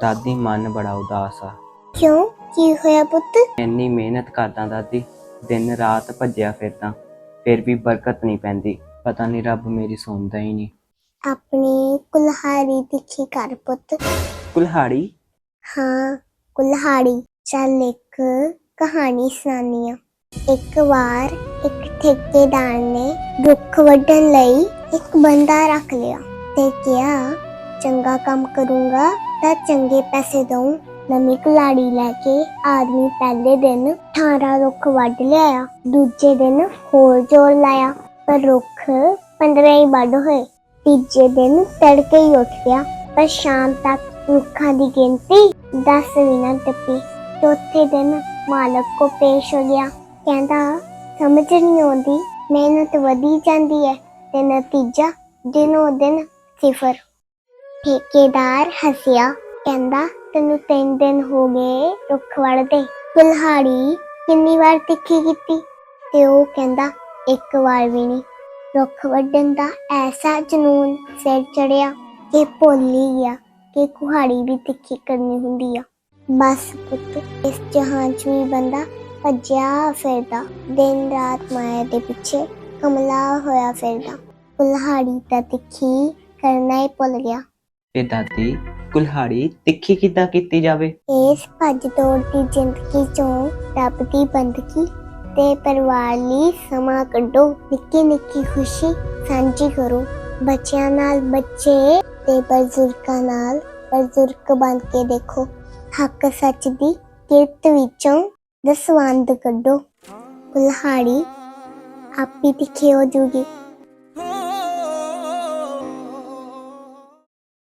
ਦਾਦੀ ਮਨ ਬੜਾ ਉਦਾਸ ਆ। ਕਿਉਂ? ਕੀ ਹੋਇਆ ਪੁੱਤ? ਇੰਨੀ ਮਿਹਨਤ ਕਰਦਾ ਦਾਦੀ ਦਿਨ ਰਾਤ ਭੱਜਿਆ ਫਿਰਦਾ ਫਿਰ ਵੀ ਬਰਕਤ ਨਹੀਂ ਪੈਂਦੀ। ਪਤਾ ਨਹੀਂ ਰੱਬ ਮੇਰੀ ਸੁਣਦਾ ਹੀ ਨਹੀਂ। ਆਪਣੀ ਕੁਲਹਾੜੀ ਤਿੱਖੀ ਕਰ ਪੁੱਤ। ਕੁਲਹਾੜੀ? ਹਾਂ ਕੁਲਹਾੜੀ। ਚੱਲ ਇੱਕ ਕਹਾਣੀ ਸੁਣਾਨੀ ਆ ਇੱਕ ਵਾਰ ਇੱਕ ਠੇਕੇਦਾਰ ਨੇ ਰੁੱਖ ਵੱਢਣ ਲਈ ਇੱਕ ਬੰਦਾ ਰੱਖ ਲਿਆ ਤੇ ਕਿਹਾ ਚੰਗਾ ਕੰਮ ਕਰੂੰਗਾ ਤਾਂ ਚੰਗੇ ਪੈਸੇ ਦਊਂ, ਨਵੀਂ ਕੁਲਾੜੀ ਲੈ ਕੇ ਆਦਮੀ ਪਹਿਲੇ ਦਿਨ 18 ਰੁੱਖ ਵੱਢ ਲਿਆਇਆ, ਦੂਜੇ ਦਿਨ ਹੋਰ ਜ਼ੋਰ ਲਾਇਆ, ਪਰ ਰੁੱਖ 15 ਹੀ ਵੱਢ ਹੋਏ। ਤੀਜੇ ਦਿਨ ਤੜਕੇ ਹੀ ਉੱਠ ਗਿਆ, ਪਰ ਸ਼ਾਮ ਤੱਕ ਰੁੱਖਾਂ ਦੀ ਗਿਣਤੀ 10 ਵੀ ਨਾ ਟੱਪੀ। ਚੌਥੇ ਦਿਨ ਮਾਲਕ ਕੋ ਪੇਸ਼ ਹੋ ਗਿਆ, ਕਹਿੰਦਾ, ਸਮਝ ਨਹੀਂ ਆਉਂਦੀ, ਮਿਹਨਤ ਵਧੀ ਜਾਂਦੀ ਹੈ ਤੇ ਨਤੀਜਾ ਦਿਨੋ ਦਿਨ ਸਿਫਰ। ਠੇਕੇਦਾਰ ਹੱਸਿਆ ਕਹਿੰਦਾ, ਤੈਨੂੰ ਤਿੰਨ ਦਿਨ ਹੋ ਗਏ ਰੁੱਖ ਵੜਦੇ। ਕੁਲਹਾੜੀ ਕਿੰਨੀ ਵਾਰ ਤਿੱਖੀ ਕੀਤੀ? ਤੇ ਉਹ ਕਹਿੰਦਾ, ਇੱਕ ਵਾਰ ਵੀ ਨਹੀਂ। ਰੁੱਖ ਵੱਢਣ ਦਾ ਐਸਾ ਜਨੂਨ ਸਿਰ ਚੜਿਆ ਕਿ ਭੁੱਲ ਹੀ ਗਿਆ ਕਿ ਕੁਹਾੜੀ ਵੀ ਤਿੱਖੀ ਕਰਨੀ ਹੁੰਦੀ ਆ। ਬਸ ਪੁੱਤ, ਇਸ ਜਹਾਨ 'ਚ ਵੀ ਬੰਦਾ ਭੱਜਿਆ ਫਿਰਦਾ। ਦਿਨ ਰਾਤ ਮਾਇਆ ਦੇ ਪਿੱਛੇ ਕਮਲਾ ਹੋਇਆ ਫਿਰਦਾ। ਕੁਲਹਾੜੀ ਤਾਂ ਤਿੱਖੀ ਕਰਨਾ ਹੀ ਭੁੱਲ ਗਿਆ। ਤੇ ਦਾਦੀ ਕੁਲਹਾੜੀ ਤਿੱਖੀ ਕਿੱਦਾਂ ਕੀਤੀ ਜਾਵੇ? ਇਸ ਭੱਜ ਦੌੜ ਦੀ ਜ਼ਿੰਦਗੀ ਚੋਂ ਰੱਬ ਦੀ ਬੰਦਗੀ ਤੇ ਪਰਿਵਾਰ ਲਈ ਸਮਾਂ ਕੱਢੋ, ਨਿੱਕੀ ਨਿੱਕੀ ਖੁਸ਼ੀ ਸਾਂਝੀ ਕਰੋ। ਬੱਚਿਆਂ ਨਾਲ ਬੱਚੇ ਤੇ ਬਜ਼ੁਰਗਾਂ ਨਾਲ ਬਜ਼ੁਰਗ ਬਣ ਕੇ ਦੇਖੋ। ਹੱਕ ਸੱਚ ਦੀ ਕਿਰਤ ਵਿੱਚੋਂ ਦਸਵੰਦ ਕੱਢੋ। ਕੁਲਹਾੜੀ ਆਪੀ ਤਿੱਖੀ ਹੋ ਜੂਗੀ।